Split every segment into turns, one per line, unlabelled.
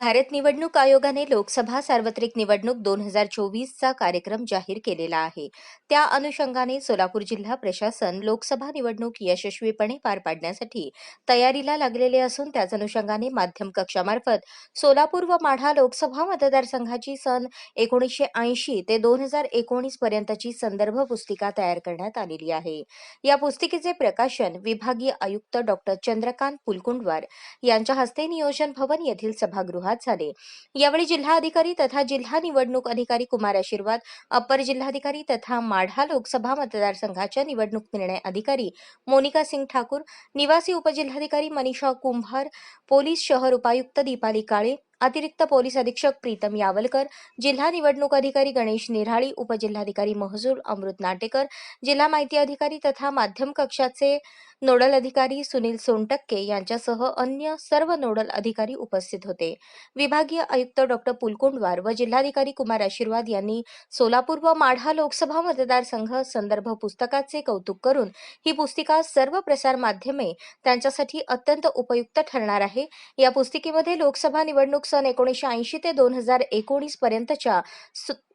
भारत निवडणूक आयोगाने लोकसभा सार्वत्रिक निवडणूक दोन हजार चोवीसचा कार्यक्रम जाहीर केलेला आहे. त्या अनुषंगाने सोलापूर जिल्हा प्रशासन लोकसभा निवडणूक यशस्वीपणे पार पाडण्यासाठी तयारीला लागलेले असून त्याच अनुषंगाने माध्यम कक्षामार्फत सोलापूर व माढा लोकसभा मतदारसंघाची सन एकोणीसशे ऐंशी ते दोन हजार एकोणीस पर्यंतची संदर्भ पुस्तिका तयार करण्यात आलेली आहे. या पुस्तिकेचे प्रकाशन विभागीय आयुक्त डॉक्टर चंद्रकांत पुलकुंडवार यांच्या हस्ते नियोजन भवन येथील सभागृहात झाले यावेळी जिल्हाधिकारी तथा जिल्हा निवडणूक अधिकारी कुमार आशीर्वाद अपर जिल्हाधिकारी तथा माढा लोकसभा मतदारसंघाच्या निवडणूक निर्णय अधिकारी मोनिका सिंग ठाकूर निवासी उपजिल्हाधिकारी मनीषा कुंभार पोलीस शहर उपायुक्त दीपाली काळे अतिरिक्त पोलीस अधीक्षक प्रीतम यावलकर जिल्हा निवडणूक अधिकारी गणेश निराळी उपजिल्हाधिकारी महसूल अमृत नाटेकर जिल्हा माहिती अधिकारी तथा माध्यम कक्षाचे नोडल अधिकारी सुनील सोनटक्के यांच्यासह अन्य सर्व नोडल अधिकारी उपस्थित होते. विभागीय आयुक्त डॉक्टर पुलकुंडवार व जिल्हाधिकारी कुमार आशीर्वाद यांनी सोलापूर व माढा लोकसभा मतदारसंघ संदर्भ पुस्तकाचे कौतुक करून ही पुस्तिका सर्व प्रसार माध्यमे त्यांच्यासाठी अत्यंत उपयुक्त ठरणार आहे. या पुस्तिकेमध्ये लोकसभा निवडणूक सन एकोणीसशे ऐंशी ते दोन हजार एकोणीस पर्यंतच्या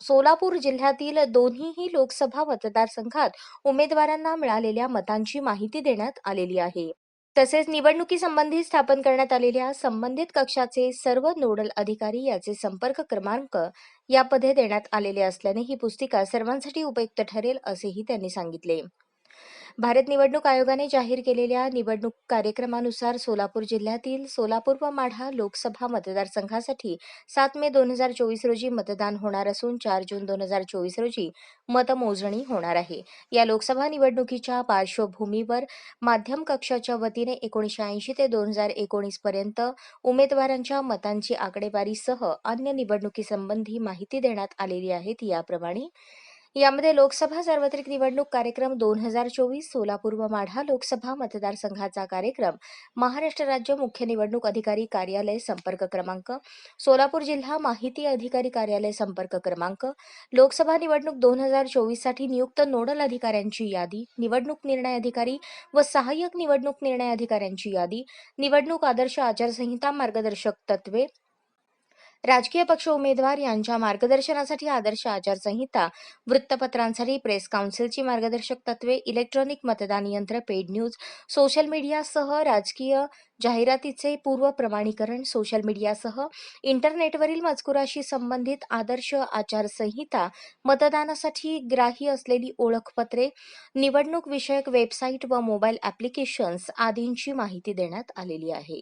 सोलापूर जिल्ह्यातील दोन्हीही लोकसभा मतदारसंघात उमेदवारांना मिळालेल्या मतांची माहिती देण्यात आलेली आहे. तसेच निवडणुकीसंबंधी स्थापन करण्यात आलेल्या संबंधित कक्षाचे सर्व नोडल अधिकारी याचे संपर्क क्रमांक यामध्ये देण्यात आलेले असल्याने ही पुस्तिका सर्वांसाठी उपयुक्त ठरेल असेही त्यांनी सांगितले. भारत निवडणूक आयोगाने जाहीर केलेल्या निवडणूक कार्यक्रमानुसार सोलापूर जिल्ह्यातील सोलापूर व माढा लोकसभा मतदारसंघासाठी सात मे दोन हजार चोवीस रोजी मतदान होणार असून चार जून दोन हजार चोवीस रोजी मतमोजणी होणार आहे. या लोकसभा निवडणुकीच्या पार्श्वभूमीवर माध्यम कक्षाच्या वतीने एकोणीसशे ऐंशी ते दोन हजार एकोणीस पर्यंत उमेदवारांच्या मतांची आकडेवारीसह अन्य निवडणुकीसंबंधी माहिती देण्यात आलेली आहे. ती याप्रमाणे यामध्ये लोकसभा सार्वत्रिक निवडणूक कार्यक्रम दोन हजार चोवीस सोलापूर व माढा लोकसभा मतदारसंघाचा कार्यक्रम महाराष्ट्र राज्य मुख्य निवडणूक अधिकारी कार्यालय संपर्क क्रमांक सोलापूर जिल्हा माहिती अधिकारी कार्यालय संपर्क क्रमांक लोकसभा निवडणूक दोन हजार चोवीससाठी नियुक्त नोडल अधिकाऱ्यांची यादी निवडणूक निर्णय अधिकारी व सहाय्यक निवडणूक निर्णय अधिकाऱ्यांची यादी निवडणूक आदर्श आचारसंहिता मार्गदर्शक तत्वे राजकीय पक्ष उमेदवार यांच्या मार्गदर्शनासाठी आदर्श आचारसंहिता वृत्तपत्रांसाठी प्रेस काउन्सिलची मार्गदर्शक तत्वे इलेक्ट्रॉनिक मतदान यंत्र पेड न्यूज सोशल मीडियासह राजकीय जाहिरातीचे पूर्व प्रमाणीकरण सोशल मीडियासह इंटरनेटवरील मजकुराशी संबंधित आदर्श आचारसंहिता मतदानासाठी ग्राह्य असलेली ओळखपत्रे निवडणूक विषयक वेबसाईट व मोबाईल ॲप्लिकेशन्स आदींची माहिती देण्यात आलेली आहे.